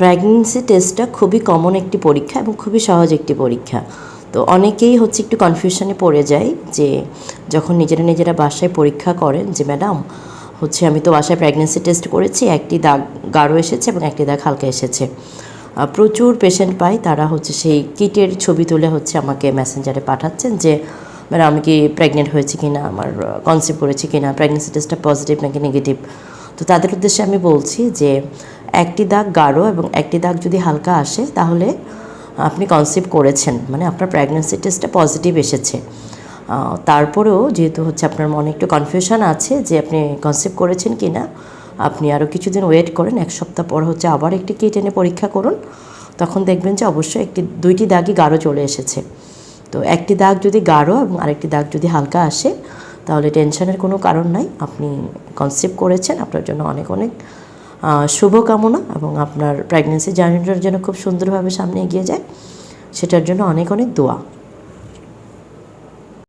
Pregnancy টেস্টটা খুবই common একটি পরীক্ষা এবং খুবই সহজ একটি পরীক্ষা। তো অনেকেই হচ্ছে একটু কনফিউশনে পড়ে যায় যে যখন নিজেরা নিজেরা বাসায় পরীক্ষা করেন যে, ম্যাডাম, হচ্ছে আমি তো বাসায় প্রেগনেন্সি টেস্ট করেছি, একটি দাগ গাঢ় এসেছে এবং একটি দাগ হালকা এসেছে। প্রচুর পেশেন্ট পাই তারা হচ্ছে সেই কিটের ছবি তুলে হচ্ছে আমাকে মেসেঞ্জারে পাঠাচ্ছেন যে, ম্যাডাম, আমি কি প্রেগনেন্ট হয়েছি কি না আমার কনসেপ্ট করেছি কি না প্রেগনেন্সি টেস্টটা পজিটিভ নাকি নেগেটিভ তো তাদের উদ্দেশ্যে আমি বলছি যে একটি দাগ গাঢ় এবং একটি দাগ যদি হালকা আসে, তাহলে আপনি কনসেপ্ট করেছেন। মানে আপনার প্রেগনেন্সি টেস্টটা পজিটিভ এসেছে। তারপরেও যেহেতু হচ্ছে আপনার মনে একটু কনফিউশন আছে যে আপনি কনসেপ্ট করেছেন কি না আপনি আরও কিছুদিন ওয়েট করেন, এক সপ্তাহ পর হচ্ছে আবার একটি কিট এনে পরীক্ষা করুন, তখন দেখবেন যে অবশ্যই একটি, দুইটি দাগই গাঢ় চলে এসেছে। তো একটি দাগ যদি গাঢ় এবং আরেকটি দাগ যদি হালকা আসে, তাহলে টেনশনের কোনো কারণ নাই। আপনি কনসেপ্ট করেছেন, আপনার জন্য অনেক অনেক শুভকামনা এবং আপনার প্রেগনেন্সি জার্নিটার জন্য খুব সুন্দরভাবে সামনে এগিয়ে যায়, সেটার জন্য অনেক অনেক দোয়া।